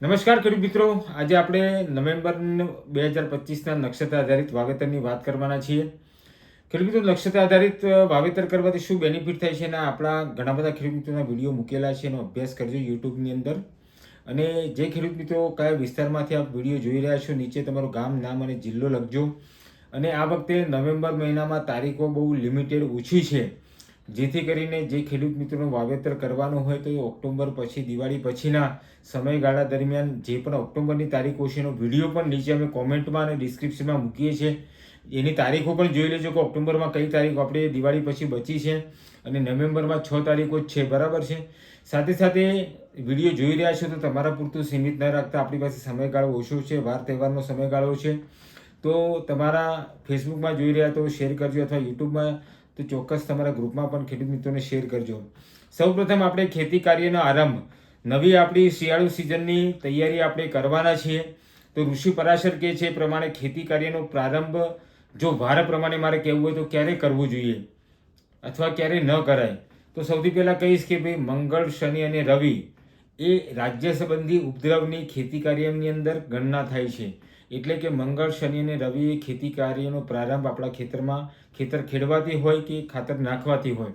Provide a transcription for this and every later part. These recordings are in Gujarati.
નમસ્કાર ખેડૂત મિત્રો. આજે આપણે નવેમ્બર બે હજાર પચીસના નક્ષત્ર આધારિત વાવેતરની વાત કરવાના છીએ. ખેડૂત મિત્રો, નક્ષત્ર આધારિત વાવેતર કરવાથી શું બેનિફિટ થાય છે એના આપણા ઘણા બધા ખેડૂત મિત્રોના વીડિયો મૂકેલા છે એનો અભ્યાસ કરજો યુટ્યુબની અંદર. અને જે ખેડૂત મિત્રો કયા વિસ્તારમાંથી આપ વીડિયો જોઈ રહ્યા છો, નીચે તમારું ગામ, નામ અને જિલ્લો લખજો. અને આ વખતે નવેમ્બર મહિનામાં તારીખો બહુ લિમિટેડ ઓછી છે. જેથી કરીને જે ખેડૂત મિત્રોનું વાવેતર કરવાનું હોય તો એ ઓક્ટોબર પછી, દિવાળી પછીના સમયગાળા દરમિયાન જે પણ ઓક્ટોબરની તારીખો છે, એનો વીડિયો પણ નીચે અમે કોમેન્ટમાં અને ડિસ્ક્રિપ્શનમાં મૂકીએ છીએ. એની તારીખો પણ જોઈ લેજો કે ઓક્ટોબરમાં કઈ તારીખ આપણે દિવાળી પછી બચી છે અને નવેમ્બરમાં છ તારીખો જ છે. બરાબર છે? સાથે સાથે વીડિયો જોઈ રહ્યા છો તો તમારા પૂરતું સીમિત ન રાખતા આપણી પાસે સમયગાળો ઓછો છે, વાર તહેવારનો સમયગાળો છે. તો તમારા ફેસબુકમાં જોઈ રહ્યા તો શેર કરજો અથવા યુટ્યુબમાં તો ચોક્કસ તમારા ગ્રુપમાં પણ ખેડૂત મિત્રોને શેર કરજો. સૌપ્રથમ આપણે ખેતી કાર્યનો આરંભ. નવી આપણી શિયાળુ સિઝનની તૈયારી આપણે કરવાના છીએ. તો ઋષિ પરાશર કહે છે એ પ્રમાણે ખેતી કાર્યનો પ્રારંભ જો વાર પ્રમાણે મારે કહેવું હોય તો ક્યારે કરવું જોઈએ? અથવા ક્યારે ન કરાય? તો સૌથી પહેલાં કહીશ કે ભાઈ, મંગળ, શનિ અને રવિ એ રાજ્ય સંબંધી ઉપદ્રવની ખેતી કાર્યની અંદર ગણના થાય છે. એટલે કે મંગળ, શનિ અને રવિ એ ખેતી કાર્યનો પ્રારંભ આપણા ખેતરમાં ખેતર ખેડવાથી હોય કે ખાતર નાખવાથી હોય,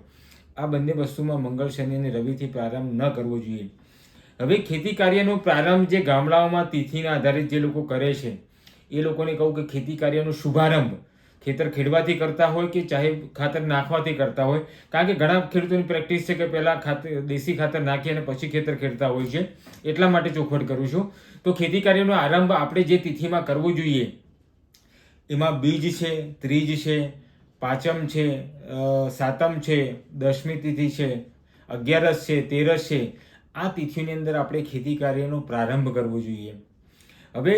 આ બંને વસ્તુમાં મંગળ શનિ અને રવિથી પ્રારંભ ન કરવો જોઈએ. હવે ખેતી કાર્યનો પ્રારંભ જે ગામડાઓમાં તિથિના આધારિત જે લોકો કરે છે, એ લોકોને કહું કે ખેતી કાર્યનો શુભારંભ. ખેતર ખેડવાથી કરતા હોય કે ચાહે ખાતર નાખવાથી કરતા હોય, કારણ કે ઘણા ખેડૂતોની પ્રેક્ટિસ છે કે પહેલાં ખાતર દેશી ખાતર નાખી અને પછી ખેતર ખેડતા હોય છે. એટલા માટે ચોખવટ કરું છું. તો ખેતી કાર્યનો આરંભ આપણે જે તિથિમાં કરવો જોઈએ, એમાં બીજ છે, ત્રીજ છે પાંચમ છે સાતમ છે દસમી તિથિ છે, અગિયારસ છે, તેરસ છે, આ તિથિની અંદર આપણે ખેતી કાર્યનો પ્રારંભ કરવો જોઈએ. હવે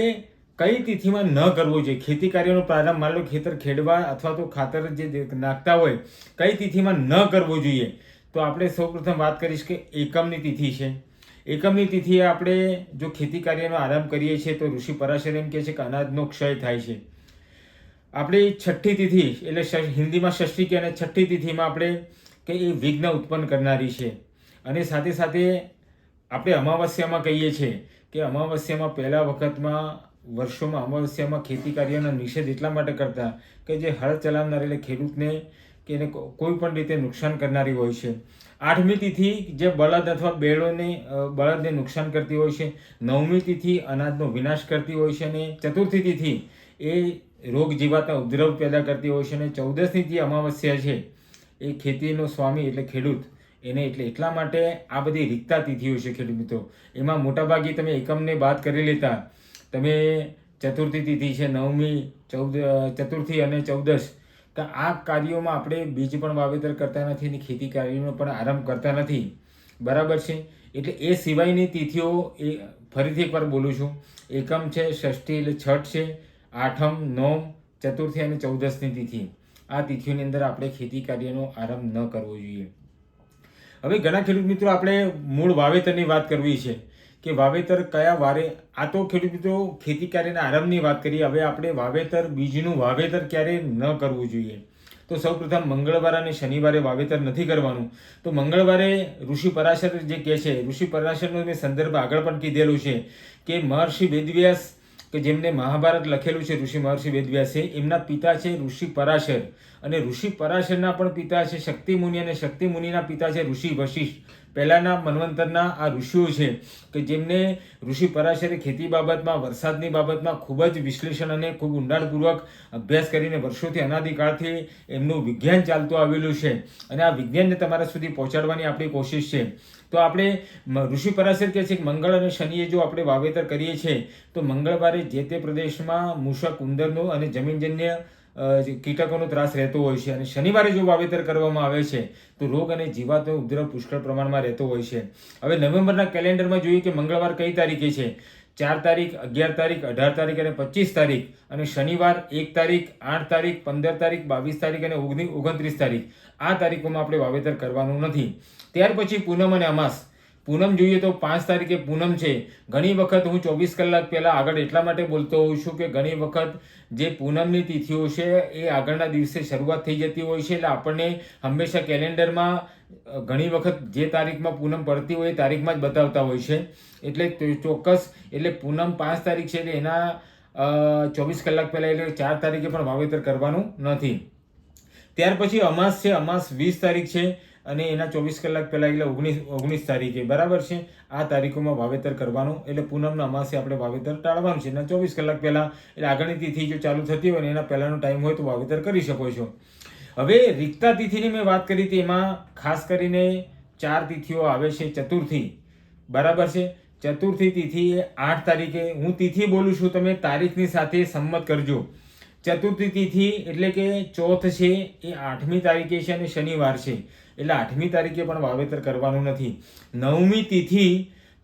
કઈ તિથિમાં ન કરવો જોઈએ? ખેતી કાર્યનો પ્રારંભ માની લો ખેતર ખેડવા અથવા તો ખાતર જે નાખતા હોય, કઈ તિથિમાં ન કરવો જોઈએ? તો આપણે સૌપ્રથમ વાત કરીશ કે એકમની તિથિ છે. એકમની તિથિએ આપણે જો ખેતી કાર્યનો આરંભ કરીએ છીએ તો ઋષિ પરાશર એમ કહે છે કે અનાજનો ક્ષય થાય છે. આપણી છઠ્ઠી તિથિ, એટલે હિન્દીમાં ષષ્ઠી કે અને છઠ્ઠી તિથિમાં આપણે કે એ વિઘ્ન ઉત્પન્ન કરનારી છે. અને સાથે સાથે આપણે અમાવસ્યામાં કહીએ છીએ કે અમાવસ્યામાં પહેલા વખતમાં, વર્ષોમાં અમાવસ્યામાં ખેતી કાર્યનો નિષેધ એટલા માટે કરતા કે જે હળ ચલાવનાર એટલે ખેડૂતને કે એને કોઈ પણ રીતે નુકસાન કરનારી હોય છે. આઠમી તિથિ જે બળદ અથવા બેળોને બળદને નુકસાન કરતી હોય છે. નવમી તિથિ અનાજનો વિનાશ કરતી હોય છે અને ચતુર્થી તિથિ એ રોગ જીવાતના ઉપદ્રવ પેદા કરતી હોય છે અને ચૌદસની જે અમાવસ્યા છે, એ ખેતીનો સ્વામી એટલે ખેડૂત. એને એટલે એટલા માટે આ બધી રીતતા તિથિઓ છે ખેડૂત. મિત્રો એમાં મોટાભાગે તમે એકમને બાદ કરી લેતા. તમે ચતુર્થી તિથિ છે, નવમી, ચૌદ, ચતુર્થી અને ચૌદશ તો આ કાર્યોમાં આપણે બીજ પણ વાવેતર કરતા નથી અને ખેતી કાર્યનો પણ આરંભ કરતા નથી. બરાબર છે? એટલે એ સિવાયની તિથિઓ એ ફરીથી એકવાર બોલું છું. એકમ છે, ષષ્ઠી એટલે છઠ છે. આઠમ, નોમ, ચતુર્થી અને ચૌદસની તિથિ. આ તિથિઓની અંદર આપણે ખેતી કાર્યનો આરંભ ન કરવો જોઈએ. હવે ઘણા ખેડૂત મિત્રો આપણે મૂળ વાવેતરની વાત કરવી છે કે વાવેતર કયા વારે, આ તો ખેડૂત મિત્રો ખેતી કાર્યના આરંભની વાત કરીએ, હવે આપણે વાવેતર, બીજનું વાવેતર ક્યારે ન કરવું જોઈએ? તો સૌપ્રથમ મંગળવાર અને શનિવારે વાવેતર નથી કરવાનું. તો મંગળવારે ઋષિ પરાશર જે કહે છે, ઋષિ પરાશરનો મેં સંદર્ભ આગળ પણ કીધેલું છે કે મહર્ષિ વેદવ્યાસ કે જેમને મહાભારત લખેલું છે ઋષિ મહર્ષિ વેદવ્યાસે, એમના પિતા છે ઋષિ પરાશર. અને ઋષિ પરાશરના પણ પિતા છે શક્તિમુનિ અને શક્તિમુનિના પિતા છે ઋષિ વશિષ્ઠ. પહેલાંના મન્વંતરના આ ઋષિઓ છે કે જેમને ઋષિ પરાશરે ખેતી બાબતમાં, વરસાદની બાબતમાં ખૂબ જ વિશ્લેષણ અને ખૂબ ઊંડાણપૂર્વક અભ્યાસ કરીને વર્ષોથી અનાદિકાળથી એમનું વિજ્ઞાન ચાલતું આવેલું છે. અને આ વિજ્ઞાનને તમારા સુધી પહોંચાડવાની આપણી કોશિશ છે. તો આપણે ઋષિ પરાશર કહે છે કે મંગળ અને શનિએ જો આપણે વાવેતર કરીએ છીએ, તો મંગળવારે જે તે પ્રદેશમાં મૂષક, ઉંદરનો અને જમીનજન્ય કીટકોનો ત્રાસ રહેતો હોય છે અને શનિવારે જો વાવેતર કરવામાં આવે છે, તો રોગ અને જીવાતનો ઉપદ્રવ પુષ્કળ પ્રમાણમાં રહેતો હોય છે. હવે નવેમ્બરના કેલેન્ડરમાં જોઈએ કે મંગળવાર કઈ તારીખે છે? ચાર તારીખ, અગિયાર તારીખ, અઢાર તારીખ અને પચીસ તારીખ અને શનિવાર એક તારીખ, આઠ તારીખ, પંદર તારીખ, બાવીસ તારીખ અને ઓગણી, ઓગણત્રીસ તારીખ. આ તારીખોમાં આપણે વાવેતર કરવાનું નથી. ત્યાર પછી પૂનમ અને અમાસ. પૂનમ જોઈએ તો પાંચ તારીખે પૂનમ છે. ઘણી વખત હું ચોવીસ કલાક પહેલાં આગળ એટલા માટે બોલતો હોઉં છું કે ઘણી વખત જે પૂનમની તિથિઓ છે એ આગળના દિવસે શરૂઆત થઈ જતી હોય છે એટલે આપણને હંમેશા કેલેન્ડરમાં ઘણી વખત જે તારીખમાં પૂનમ પડતી હોય એ તારીખમાં જ બતાવતા હોય છે. એટલે ચોક્કસ એટલે પૂનમ પાંચ તારીખ છે એટલે એના ચોવીસ કલાક પહેલાં એટલે ચાર તારીખે પણ વાવેતર કરવાનું નથી. ત્યાર પછી અમાસ છે, અમાસ વીસ તારીખ છે. અને એના ચોવીસ કલાક પહેલાં એટલે ઓગણીસ ઓગણીસ તારીખે, બરાબર છે? આ તારીખોમાં વાવેતર કરવાનું, એટલે પૂનમના અમાસે આપણે વાવેતર ટાળવાનું છે. એના ચોવીસ કલાક પહેલાં, એટલે આગળની તિથિ જો ચાલુ થતી હોય ને, એના પહેલાંનો ટાઈમ હોય તો વાવેતર કરી શકો છો. હવે રિક્તા તિથિની મેં વાત કરી હતી, એમાં ખાસ કરીને ચાર તિથિઓ આવે છે ચતુર્થી. બરાબર છે? ચતુર્થી તિથિ આઠ તારીખે, હું તિથિ બોલું છું, તમે તારીખની સાથે સંમત કરજો. ચતુર્થી તિથિ એટલે કે ચોથ છે, એ આઠમી તારીખે છે અને શનિવાર છે. એટલે આઠમી તારીખે પણ વાવેતર કરવાનું નથી. નવમી તિથિ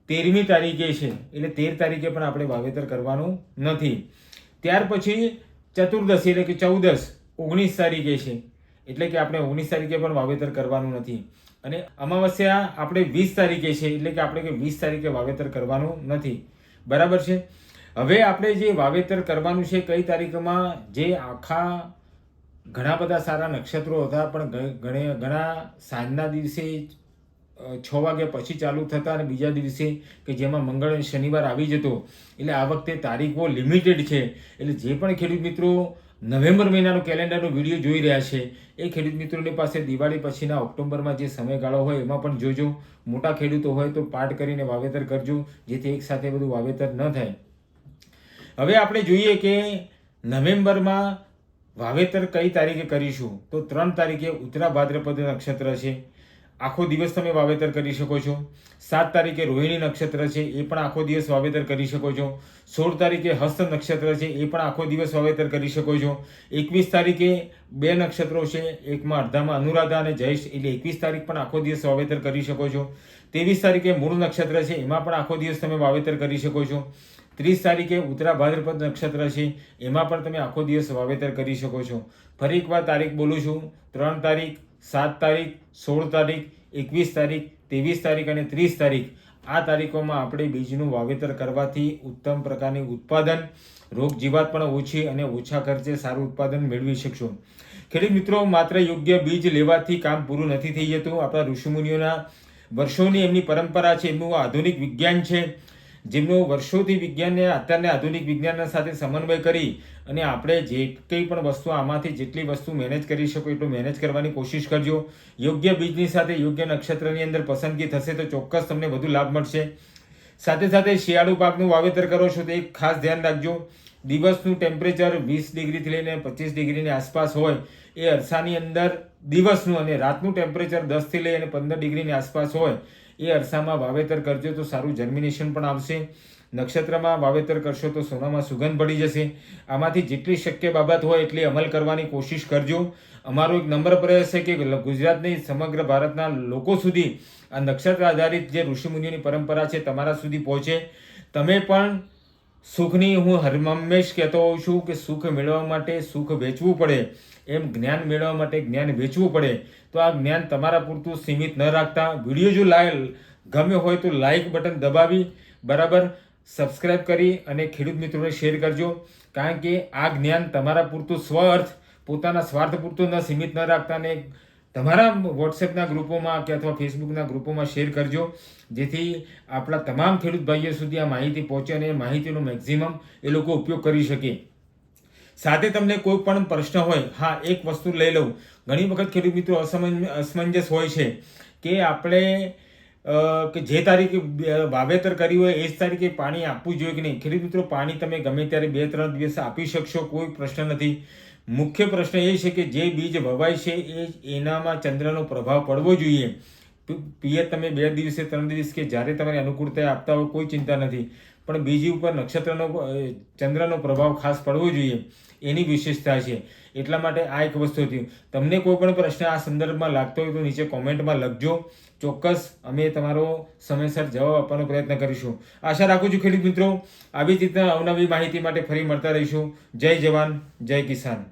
તેરમી તારીખે છે, એટલે તેર તારીખે પણ આપણે વાવેતર કરવાનું નથી. ત્યાર પછી ચતુર્દશી એટલે કે ચૌદસ ઓગણીસ તારીખે છે, એટલે કે આપણે ઓગણીસ તારીખે પણ વાવેતર કરવાનું નથી. અને અમાવસ્યા આપણે વીસ તારીખે છે, એટલે કે આપણે કે વીસ તારીખે વાવેતર કરવાનું નથી. બરાબર છે? હવે આપણે જે વાવેતર કરવાનું છે, કઈ તારીખમાં? જે આખા ઘણા બધા સારા નક્ષત્રો હતા, પણ ઘણે, ઘણા સાંજના દિવસે છ વાગ્યા પછી ચાલુ થતા અને બીજા દિવસે કે જેમાં મંગળ અને શનિવાર આવી જતો. એટલે આ વખતે તારીખો લિમિટેડ છે. એટલે જે પણ ખેડૂત મિત્રો નવેમ્બર મહિનાનો કેલેન્ડરનો વીડિયો જોઈ રહ્યા છે, એ ખેડૂત મિત્રોની પાસે દિવાળી પછીના ઓક્ટોબરમાં જે સમયગાળો હોય એમાં પણ જોજો. મોટા ખેડૂતો હોય તો પાઠ કરીને વાવેતર કરજો, જેથી એકસાથે બધું વાવેતર ન થાય. હવે આપણે જોઈએ કે નવેમ્બરમાં વાવેતર કઈ તારીખે કરીશું? તો ત્રણ તારીખે ઉત્તરા ભાદ્રપદ નક્ષત્ર છે. આખો દિવસ તમે વાવેતર કરી શકો છો. સાત તારીખે રોહિણી નક્ષત્ર છે, એ પણ આખો દિવસ વાવેતર કરી શકો છો. સોળ તારીખે હસ્ત નક્ષત્ર છે, એ પણ આખો દિવસ વાવેતર કરી શકો છો. એકવીસ તારીખે બે નક્ષત્રો છે, એકમાં અડધામાં અનુરાધા અને જયેશ, એટલે એકવીસ તારીખ પણ આખો દિવસ વાવેતર કરી શકો છો. ત્રેવીસ તારીખે મૂળ નક્ષત્ર છે, એમાં પણ આખો દિવસ તમે વાવેતર કરી શકો છો. ત્રીસ તારીખે ઉત્તરા ભાદ્રપદ નક્ષત્ર છે. એમાં પણ તમે આખો દિવસ વાવેતર કરી શકો છો. ફરી એકવાર તારીખ બોલું છું. ત્રણ તારીખ, સાત તારીખ, સોળ તારીખ, એકવીસ તારીખ, ત્રેવીસ તારીખ અને ત્રીસ તારીખ. આ તારીખોમાં આપણે બીજનું વાવેતર કરવાથી ઉત્તમ પ્રકારની ઉત્પાદન, રોગ જીવાત પણ ઓછી અને ઓછા ખર્ચે સારું ઉત્પાદન મેળવી શકશો. ખેડૂત મિત્રો, માત્ર યોગ્ય બીજ લેવાથી કામ પૂરું નથી થઈ જતું. આપણા ઋષિમુનિઓના વર્ષોની એમની પરંપરા છે, એમનું આધુનિક વિજ્ઞાન છે. જેમનું વર્ષોથી વિજ્ઞાનને, અત્યારના આધુનિક વિજ્ઞાનના સાથે સમન્વય કરી અને આપણે જે કંઈ પણ વસ્તુ આમાંથી જેટલી વસ્તુ મેનેજ કરી શકો એટલું મેનેજ કરવાની કોશિશ કરજો. યોગ્ય બીજની સાથે યોગ્ય નક્ષત્રની અંદર પસંદગી થશે તો ચોક્કસ તમને વધુ લાભ મળશે. સાથે સાથે શિયાળુ પાકનું વાવેતર કરો છો તો એક ખાસ ધ્યાન રાખજો. દિવસનું ટેમ્પરેચર વીસ ડિગ્રીથી લઈને પચીસ ડિગ્રીની આસપાસ હોય એ અરસાની અંદર દિવસનું અને રાતનું ટેમ્પરેચર દસથી લઈ અને પંદર ડિગ્રીની આસપાસ હોય એ અરસામાં વાવેતર કરજો તો સારું જર્મિનેશન પણ આવશે. નક્ષત્રમાં વાવેતર કરશો તો સોનામાં સુગંધ પડી જશે. આમાંથી જેટલી શક્ય બાબત હોય એટલી અમલ કરવાની કોશિશ કરજો. અમારો એક નંબર પ્રયાસ છે કે ગુજરાતની સમગ્ર ભારતના લોકો સુધી આ નક્ષત્ર આધારિત જે ઋષિમુનિઓની પરંપરા છે, તમારા સુધી પહોંચે. તમે પણ સુખની હું હરમંમેશ કહેતો હોઉં છું કે સુખ મેળવવા માટે સુખ વેચવું પડે. એમ જ્ઞાન મેળવવા માટે જ્ઞાન વેચવું પડે. તો આ જ્ઞાન તમારા પૂરતું સીમિત ન રાખતા. વીડિયો જો લાય ગમે હોય તો લાઇક બટન દબાવી, બરાબર? સબસ્ક્રાઇબ કરી અને ખેડૂત મિત્રોને શેર કરજો. કારણ કે આ જ્ઞાન તમારા પૂરતું સ્વઅર્થ પોતાના સ્વાર્થ પૂરતું ન સીમિત ન રાખતા ને તમારા વોટ્સએપના ગ્રુપોમાં કે અથવા ફેસબુકના ગ્રુપોમાં શેર કરજો, જેથી આપણા તમામ ખેડૂત ભાઈઓ સુધી આ માહિતી પહોંચે અને એ માહિતીનો મેક્ઝિમમ એ લોકો ઉપયોગ કરી શકે. સાથે તમને કોઈ પણ પ્રશ્ન હોય, હા, એક વસ્તુ લઈ લઉં. ઘણી વખત ખેડૂત મિત્રો અસમંજ અસમંજસ હોય છે કે આપણે કે જે તારીખે વાવેતર કર્યું હોય, એ જ તારીખે પાણી આપવું જોઈએ કે નહીં? ખેડૂત મિત્રો, પાણી તમે ગમે ત્યારે બે, ત્રણ દિવસ આપી શકશો, કોઈ પ્રશ્ન નથી. મુખ્ય પ્રશ્ન એ છે કે જે બીજ વવાય છે એ એનામાં ચંદ્રનો પ્રભાવ પડવો જોઈએ. પી- પિયત તમે બે દિવસે, ત્રણ દિવસ કે જ્યારે તમારી અનુકૂળતા આપતા હોય કોઈ ચિંતા નથી. પણ બીજી ઉપર નક્ષત્રનો ચંદ્રનો પ્રભાવ ખાસ પડવો જોઈએ. એની વિશેષતા છે. એટલા માટે આ એક વસ્તુ હતી. તમને કોઈ પણ પ્રશ્ન આ સંદર્ભમાં લાગતો હોય તો નીચે કોમેન્ટમાં લખજો. ચોક્કસ અમે તમારો સમયસર જવાબ આપવાનો પ્રયત્ન કરીશું. આશા રાખું છું ખેડૂત મિત્રો, આવી જ રીતના અવનવી માહિતી માટે ફરી મળતા રહીશું. જય જવાન, જય કિસાન.